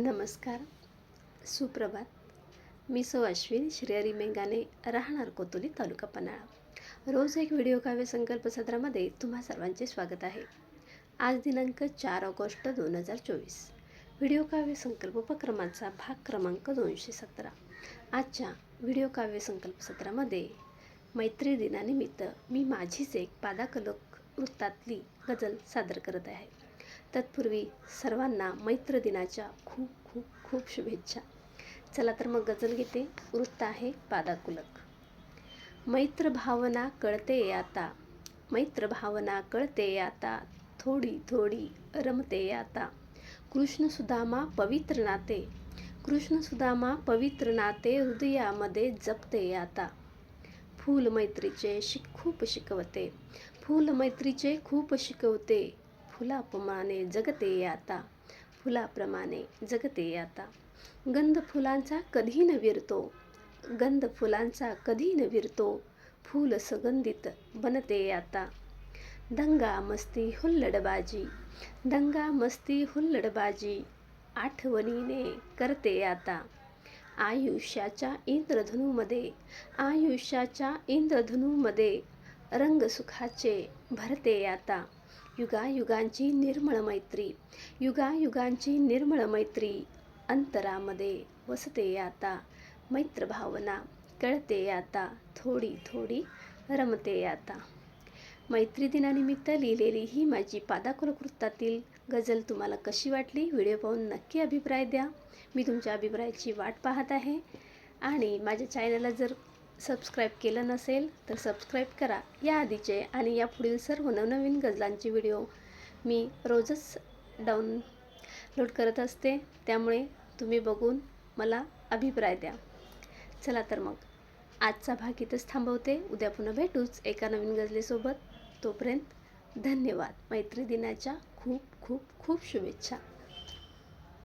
नमस्कार. सुप्रभात. मी सौ अश्विन श्रेयरी मेंगाने राहणार कोतोली तालुका पन्हाळा. रोज एक व्हिडिओ काव्य संकल्प सत्रामध्ये तुम्हा सर्वांचे स्वागत आहे. आज दिनांक चार ऑगस्ट दोन हजार चोवीस. व्हिडिओ काव्य संकल्प उपक्रमाचा भाग क्रमांक दोनशे सतरा. आजच्या व्हिडिओ काव्य संकल्प सत्रामध्ये मैत्री दिनानिमित्त मी माझीच एक पादाकलक वृत्तातली गजल सादर करत आहे. तत्पूर्वी सर्वांना मैत्र दिनाच्या खूप खूप खूप शुभेच्छा. चला तर मग गजल घेते वृत्त आहे पादाकुलक. मैत्र भावना कळते आता मैत्र भावना कळते आता थोडी थोडी रमते आता. कृष्ण सुदामा पवित्र नाते कृष्ण सुदामा पवित्र नाते हृदयामध्ये जपते आता. फूल मैत्रीचे शिक खूप शिकवते फूल मैत्रीचे खूप शिकवते फुलाप्रमाणे जगते आता. फुलाप्रमाणे जगते आता. गंध फुलांचा कधी न विरतो. गंध फुलांचा कधी न विरतो. फूल सुगंधित बनते आता. दंगा मस्ती हुल्लडबाजी. दंगा मस्ती हुल्लडबाजी. आठवणीने करते आता. आयुष्याच्या इंद्रधनूमध्ये. आयुष्याच्या इंद्रधनूमध्ये रंगसुखाचे भरते आता. युगायुगांची निर्मळ मैत्री. युगायुगांची निर्मळ मैत्री अंतरामध्ये वसते आता. मैत्रभावना कळते आता. थोडी थोडी रमते आता. मैत्री दिनानिमित्त लिहिलेली ही माझी पादाकुलकृतातील गझल तुम्हाला कशी वाटली? व्हिडिओ पाहून नक्की अभिप्राय द्या. मी तुमच्या अभिप्रायाची वाट पाहत आहे. आणि माझ्या चॅनलला जर सबस्क्राईब केलं नसेल तर सबस्क्राईब करा. या आधीचे आणि या पुढील सर्व नवनवीन गजलांचे व्हिडिओ मी रोजच डाउनलोड करत असते. त्यामुळे तुम्ही बघून मला अभिप्राय द्या. चला तर मग. आजचा भाग इथंच थांबवते. उद्या पुन्हा भेटूच एका नवीन गजलेसोबत तोपर्यंत धन्यवाद. मैत्री दिनाच्या खूप खूप खूप शुभेच्छा.